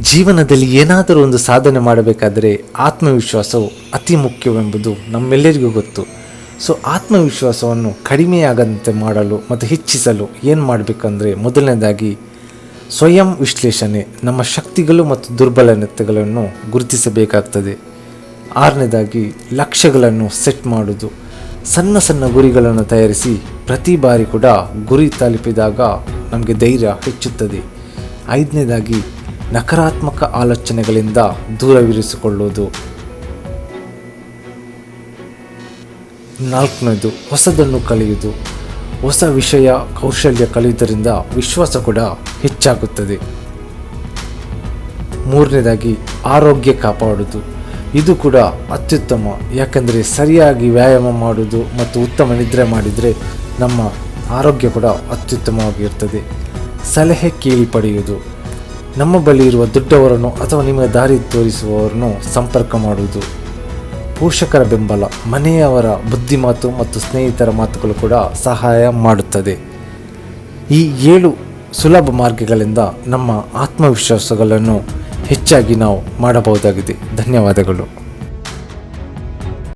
ಜೀವನದಲ್ಲಿ ಏನಾದರೂ ಒಂದು ಸಾಧನೆ ಮಾಡಬೇಕಾದರೆ ಆತ್ಮವಿಶ್ವಾಸವು ಅತಿ ಮುಖ್ಯವೆಂಬುದು ನಮ್ಮೆಲ್ಲರಿಗೂ ಗೊತ್ತು. ಸೊ ಆತ್ಮವಿಶ್ವಾಸವನ್ನು ಕಡಿಮೆಯಾಗದಂತೆ ಮಾಡಲು ಮತ್ತು ಹೆಚ್ಚಿಸಲು ಏನು ಮಾಡಬೇಕಂದ್ರೆ ಮೊದಲನೇದಾಗಿ ಸ್ವಯಂ ವಿಶ್ಲೇಷಣೆ, ನಮ್ಮ ಶಕ್ತಿಗಳು ಮತ್ತು ದುರ್ಬಲತೆಗಳನ್ನು ಗುರುತಿಸಬೇಕಾಗ್ತದೆ. ಆರನೇದಾಗಿ ಲಕ್ಷ್ಯಗಳನ್ನು ಸೆಟ್ ಮಾಡುವುದು. ಸಣ್ಣ ಸಣ್ಣ ಗುರಿಗಳನ್ನು ತಯಾರಿಸಿ ಪ್ರತಿ ಬಾರಿ ಕೂಡ ಗುರಿ ತಲುಪಿದಾಗ ನಮಗೆ ಧೈರ್ಯ ಹೆಚ್ಚುತ್ತದೆ. ಐದನೇದಾಗಿ ನಕಾರಾತ್ಮಕ ಆಲೋಚನೆಗಳಿಂದ ದೂರವಿರಿಸಿಕೊಳ್ಳುವುದು. ನಾಲ್ಕನೇದು, ಹೊಸದನ್ನು ಕಲಿಯುವುದು. ಹೊಸ ವಿಷಯ, ಕೌಶಲ್ಯ ಕಲಿಯುವುದರಿಂದ ವಿಶ್ವಾಸ ಕೂಡ ಹೆಚ್ಚಾಗುತ್ತದೆ. ಮೂರನೇದಾಗಿ, ಆರೋಗ್ಯ ಕಾಪಾಡುವುದು. ಇದು ಕೂಡ ಅತ್ಯುತ್ತಮ. ಯಾಕೆಂದರೆ ಸರಿಯಾಗಿ ವ್ಯಾಯಾಮ ಮಾಡುವುದು ಮತ್ತು ಉತ್ತಮ ನಿದ್ರೆ ಮಾಡಿದರೆ ನಮ್ಮ ಆರೋಗ್ಯ ಕೂಡ ಅತ್ಯುತ್ತಮವಾಗಿರ್ತದೆ ಸಲಹೆ ಕೇಳಿ ಪಡೆಯುವುದು. ನಮ್ಮ ಬಳಿ ಇರುವ ದೊಡ್ಡವರನ್ನು ಅಥವಾ ನಿಮಗೆ ದಾರಿ ತೋರಿಸುವವರನ್ನು ಸಂಪರ್ಕ ಮಾಡುವುದು. ಪೋಷಕರ ಬೆಂಬಲ, ಮನೆಯವರ ಬುದ್ಧಿಮಾತು ಮತ್ತು ಸ್ನೇಹಿತರ ಮಾತುಗಳು ಕೂಡ ಸಹಾಯ ಮಾಡುತ್ತದೆ. ಈ ಏಳು ಸುಲಭ ಮಾರ್ಗಗಳಿಂದ ನಮ್ಮ ಆತ್ಮವಿಶ್ವಾಸಗಳನ್ನು ಹೆಚ್ಚಾಗಿ ನಾವು ಮಾಡಬಹುದಾಗಿದೆ. ಧನ್ಯವಾದಗಳು.